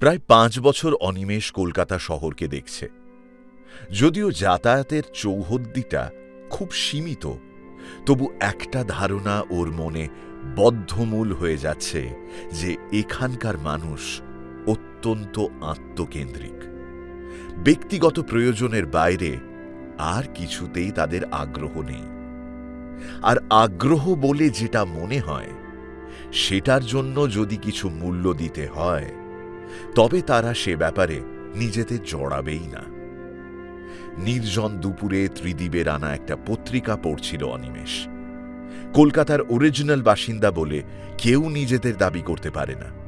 প্রায় পাঁচ বছর অনিমেষ কলকাতা শহরকে দেখছে। যদিও যাতায়াতের চৌহদ্দিটা খুব সীমিত, তবু একটা ধারণা ওর মনে বদ্ধমূল হয়ে যাচ্ছে যে এখানকার মানুষ অত্যন্ত আত্মকেন্দ্রিক। ব্যক্তিগত প্রয়োজনের বাইরে আর কিছুতেই তাদের আগ্রহ নেই। আর আগ্রহ বলে যেটা মনে হয়, সেটার জন্য যদি কিছু মূল্য দিতে হয় তবে তারা সে ব্যাপারে নিজেদের জড়াবেই না। নির্জন দুপুরে ত্রিদীপের আনা একটা পত্রিকা পড়ছিল অনিমেষ। কলকাতার অরিজিনাল বাসিন্দা বলে কেউ নিজেদের দাবি করতে পারে না।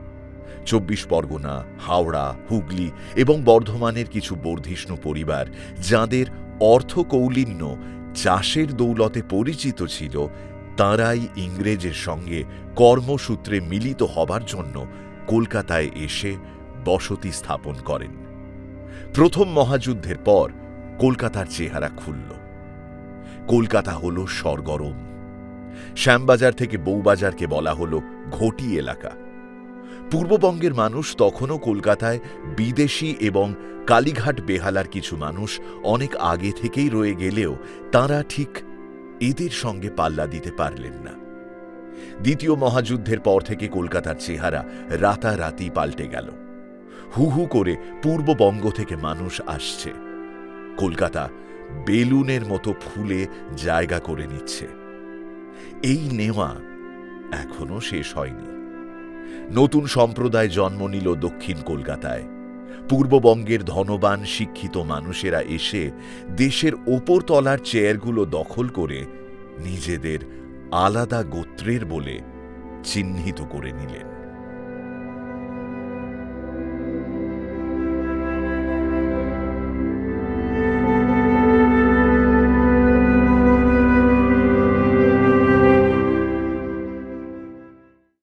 চব্বিশ পরগনা, হাওড়া, হুগলি এবং বর্ধমানের কিছু বর্ধিষ্ণু পরিবার যাদের অর্থকৌলিন্য চাষের দৌলতে পরিচিত ছিল, তাঁরাই ইংরেজের সঙ্গে কর্মসূত্রে মিলিত হবার জন্য কলকাতায় এসে বসতি স্থাপন করেন। প্রথম মহাযুদ্ধের পর কলকাতার চেহারা খুলল। কলকাতা হল সরগরম শ্যামবাজার থেকে বউবাজারকে বলা হল ঘটি এলাকা। পূর্ববঙ্গের মানুষ তখনও কলকাতায় বিদেশি এবং কালীঘাট বেহালার কিছু মানুষ অনেক আগে থেকেই রয়ে গেলেও তারা ঠিক এদের সঙ্গে পাল্লা দিতে পারলেন না। দ্বিতীয় মহাযুদ্ধের পর থেকে কলকাতার চেহারা রাতারাতি পাল্টে গেল। হু হু করে পূর্ববঙ্গ থেকে মানুষ আসছে। কলকাতা বেলুনের মতো ফুলে জায়গা করে নিচ্ছে। এই নেওয়া এখনও শেষ হয়নি। নতুন সম্প্রদায় জন্ম নিল দক্ষিণ কলকাতায়। পূর্ববঙ্গের ধনবান, শিক্ষিত মানুষেরা এসে দেশের ওপর তলার চেয়ারগুলো দখল করে নিজেদের আলাদা গোত্রের বলে চিহ্নিত করে নিলেন।